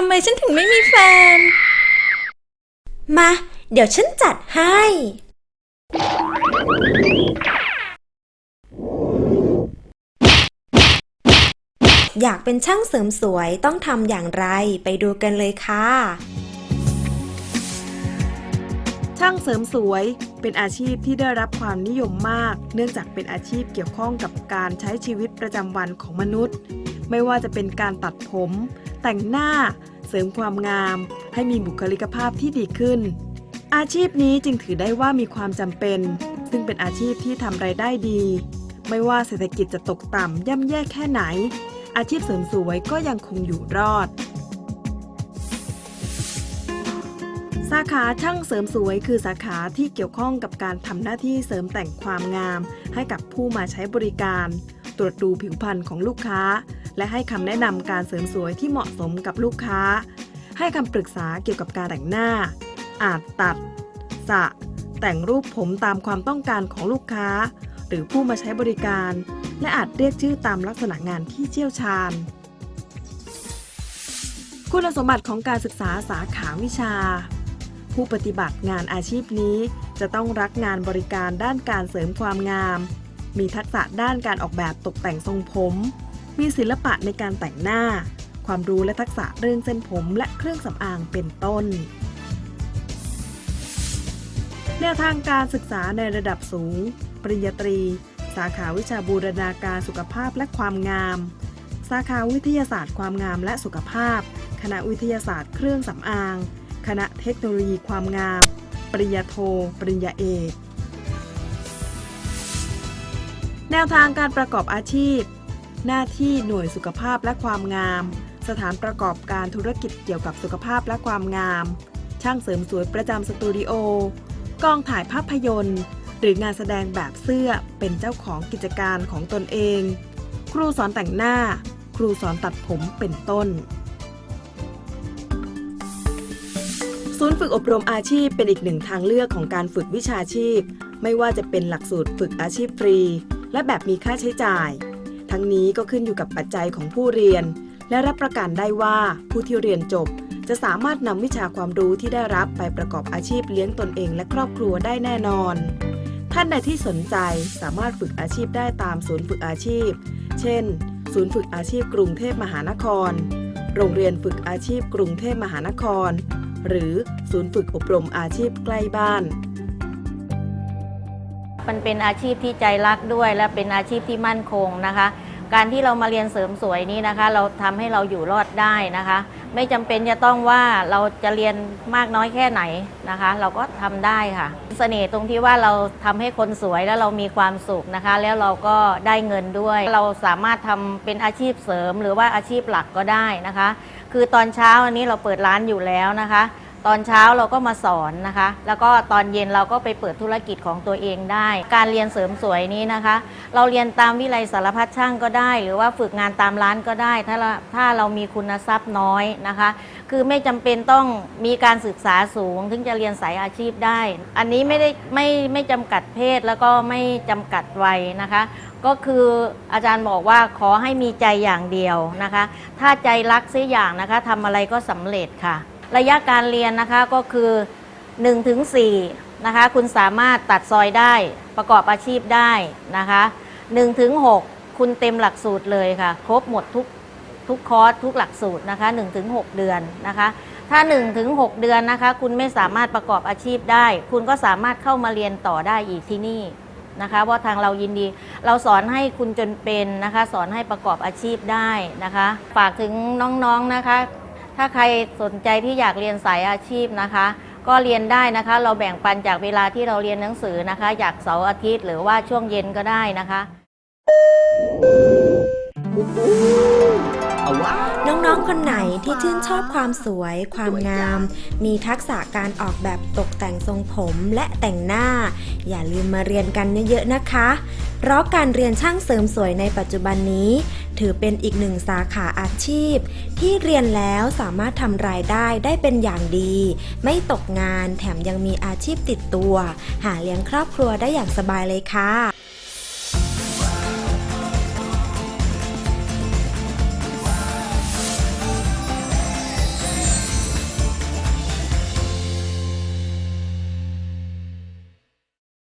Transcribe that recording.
ำไมฉันถึงไม่มีแฟน มา เดี๋ยวฉันจัดให้ อยากเป็นช่างเสริมสวยต้องทำอย่างไรไปดูกันเลยค่ะ ช่างเสริมสวยเป็นอาชีพที่ได้รับความนิยมมาก เนื่องจากเป็นอาชีพเกี่ยวข้องกับการใช้ชีวิตประจำวันของมนุษย์ ไม่ว่าจะเป็นการตัดผม แต่งหน้า เสริมความงาม ให้มีบุคลิกภาพที่ดีขึ้น อาชีพนี้จึงถือได้ว่ามีความจำเป็น ซึ่งเป็นอาชีพที่ทำไรายได้ดี ไม่ว่าเศรษฐกิจจะตกต่ำย่ำแย่แค่ไหน อาชีพเสริมสวยก็ยังคงอยู่รอด สาขาช่างเสริมสวยคือสาขาที่เกี่ยวข้องกับการทำหน้าที่เสริมแต่งความงาม ให้กับผู้มาใช้บริการ ตรวจดูผิวพรรณของลูกค้า และให้คำแนะนำการเสริมสวยที่เหมาะสมกับลูกค้า ให้คำปรึกษาเกี่ยวกับการแต่งหน้า อาจตัดสระแต่งรูปผมตามความต้องการของลูกค้า หรือผู้มาใช้บริการ และอาจเรียกชื่อตามลักษณะงานที่เชี่ยวชาญ คุณสมบัติของการศึกษาสาขาวิชา ผู้ปฏิบัติงานอาชีพนี้จะต้องรักงานบริการด้านการเสริมความงาม มีทักษะด้านการออกแบบตกแต่งทรงผม มีศิลปะในการแต่งหน้า ความรู้และทักษะเรื่องเส้นผมและเครื่องสำอางเป็นต้น แนวทางการศึกษาในระดับสูง ปริญญาตรี สาขาวิชาบูรณาการสุขภาพและความงาม สาขาวิทยาศาสตร์ความงามและสุขภาพ คณะวิทยาศาสตร์เครื่องสำอาง คณะเทคโนโลยีความงาม ปริญญาโท ปริญญาเอก แนวทางการประกอบอาชีพ หน้าที่หน่วยสุขภาพและความงาม สถานประกอบการธุรกิจเกี่ยวกับสุขภาพและความงาม ช่างเสริมสวยประจำสตูดิโอกองถ่ายภาพยนตร์ หรืองานแสดงแบบเสื้อเป็นเจ้าของกิจการของตนเอง ครูสอนแต่งหน้า ครูสอนตัดผมเป็นต้น ศูนย์ฝึกอบรมอาชีพเป็นอีกหนึ่งทางเลือกของการฝึกวิชาชีพ ไม่ว่าจะเป็นหลักสูตรฝึกอาชีพฟรี และแบบมีค่าใช้จ่าย ทั้งนี้ก็ขึ้นอยู่กับปัจจัยของผู้เรียน และรับประกันได้ว่าผู้ที่เรียนจบ จะสามารถนำวิชาความรู้ที่ได้รับไปประกอบอาชีพเลี้ยงตนเองและครอบครัวได้แน่นอน ท่านใดที่สนใจสามารถฝึกอาชีพได้ตามศูนย์ฝึกอาชีพ เช่น ศูนย์ฝึกอาชีพกรุงเทพมหานคร โรงเรียนฝึกอาชีพกรุงเทพมหานคร หรือศูนย์ฝึกอบรมอาชีพใกล้บ้าน มันเป็นอาชีพที่ใจรักด้วย และเป็นอาชีพที่มั่นคงนะคะ การที่เรามาเรียนเสริมสวยนี้นะคะ เราทำให้เราอยู่รอดได้นะคะ ไม่จำเป็นจะต้องว่าเราจะเรียนมากน้อยแค่ไหนนะคะ เราก็ทำได้ค่ะเสน่ห์ตรงที่ว่าเราทำให้คนสวยแล้วเรามีความสุขนะคะ แล้วเราก็ได้เงินด้วย เราสามารถทำเป็นอาชีพเสริมหรือว่าอาชีพหลักก็ได้นะคะ คือตอนเช้าอันนี้เราเปิดร้านอยู่แล้วนะคะ ตอนเช้าเราก็มาสอนนะคะ แล้วก็ตอนเย็นเราก็ไปเปิดธุรกิจของตัวเองได้ การเรียนเสริมสวยนี้นะคะ เราเรียนตามวิไลสารพัดช่างก็ได้ หรือว่าฝึกงานตามร้านก็ได้ ถ้าเราถ้าเรามีคุณทรัพย์น้อยนะคะ คือไม่จำเป็นต้องมีการศึกษาสูง ถึงจะเรียนสายอาชีพได้ อันนี้ไม่ได้ไม่ไม่จำกัดเพศแล้วก็ไม่จำกัดวัยนะคะ ก็คืออาจารย์บอกว่าขอให้มีใจอย่างเดียวนะคะ ถ้าใจรักเสียอย่างนะคะทำอะไรก็สำเร็จค่ะ ระยะการเรียนนะคะก็คือ1ถึง4นะคะคุณสามารถตัดซอยได้ประกอบอาชีพได้นะคะ1ถึง6คุณเต็มหลักสูตรเลยค่ะ ครบหมดทุกทุกคอร์สทุกหลักสูตรนะคะ1ถึง6เดือนนะคะ ถ้า1ถึง6เดือนนะคะ คุณไม่สามารถประกอบอาชีพได้ คุณก็สามารถเข้ามาเรียนต่อได้อีกที่นี่นะคะว่าทางเรายินดี เราสอนให้คุณจนเป็นนะคะ สอนให้ประกอบอาชีพได้นะคะ ฝากถึงน้องๆนะคะ ถ้าใครสนใจที่อยากเรียนสายอาชีพนะคะ ก็เรียนได้นะคะ เราแบ่งปันจากเวลาที่เราเรียนหนังสือนะคะ อยากเสาร์อาทิตย์หรือว่าช่วงเย็นก็ได้นะคะน้องๆ คนไหนที่ชื่นชอบความสวย ความงาม มีทักษะการออกแบบตกแต่งทรงผมและแต่งหน้า อย่าลืมมาเรียนกันเยอะๆนะคะ เพราะการเรียนช่างเสริมสวยในปัจจุบันนี้ ถือเป็นอีกหนึ่งสาขาอาชีพ ที่เรียนแล้วสามารถทำรายได้ได้เป็นอย่างดี ไม่ตกงานแถมยังมีอาชีพติดตัว หาเลี้ยงครอบครัวได้อย่างสบายเลยค่ะ